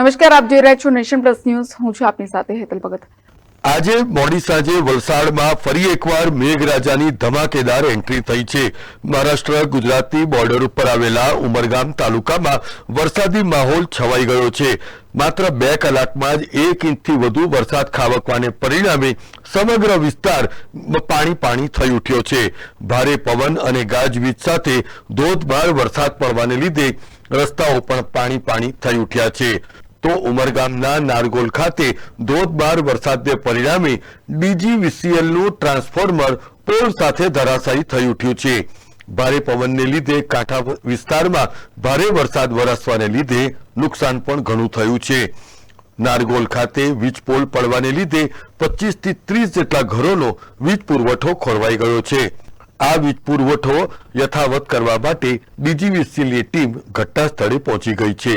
નમસ્કાર, આપ જોઈ રહ્યા છો નેશન પ્લસ ન્યૂઝ. હું છું આપની સાથે હેતલ ભગત. આજે મોડી સાંજે વલસાડમાં ફરી એકવાર મેઘરાજાની ધમાકેદાર એન્ટ્રી થઈ છે. મહારાષ્ટ્ર, ગુજરાતની બોર્ડર ઉપર આવેલા ઉમરગામ તાલુકામાં વરસાદી માહોલ છવાઈ ગયો છે. માત્ર બે કલાકમાં જ એક ઇંચથી વધુ વરસાદ ખાબકવાને પરિણામે સમગ્ર વિસ્તાર પાણી પાણી થઈ ઉઠ્યો છે. ભારે પવન અને ગાજવીજ સાથે ધોધમાર વરસાદ પડવાને લીધે રસ્તાઓ પણ પાણી પાણી થઈ ઉઠ્યા છે. તો ઉમરગામના નારગોલ ખાતે ધોધમાર વરસાદને પરિણામે ડીજીવીસીએલનું ટ્રાન્સફોર્મર પોલ સાથે ધરાશાયી થઈ ઉઠ્યું છે. ભારે પવનને લીધે કાંઠા વિસ્તારમાં ભારે વરસાદ વરસવાને લીધે નુકસાન પણ ઘણું થયું છે. નારગોલ ખાતે વીજ પોલ પડવાને લીધે પચીસથી ત્રીસ જેટલા ઘરોનો વીજ પુરવઠો ખોરવાઈ ગયો છે. આ વીજ પુરવઠો યથાવત કરવા માટે ડીજીવીસીએલની ટીમ ઘટના સ્થળે પહોંચી ગઈ છે.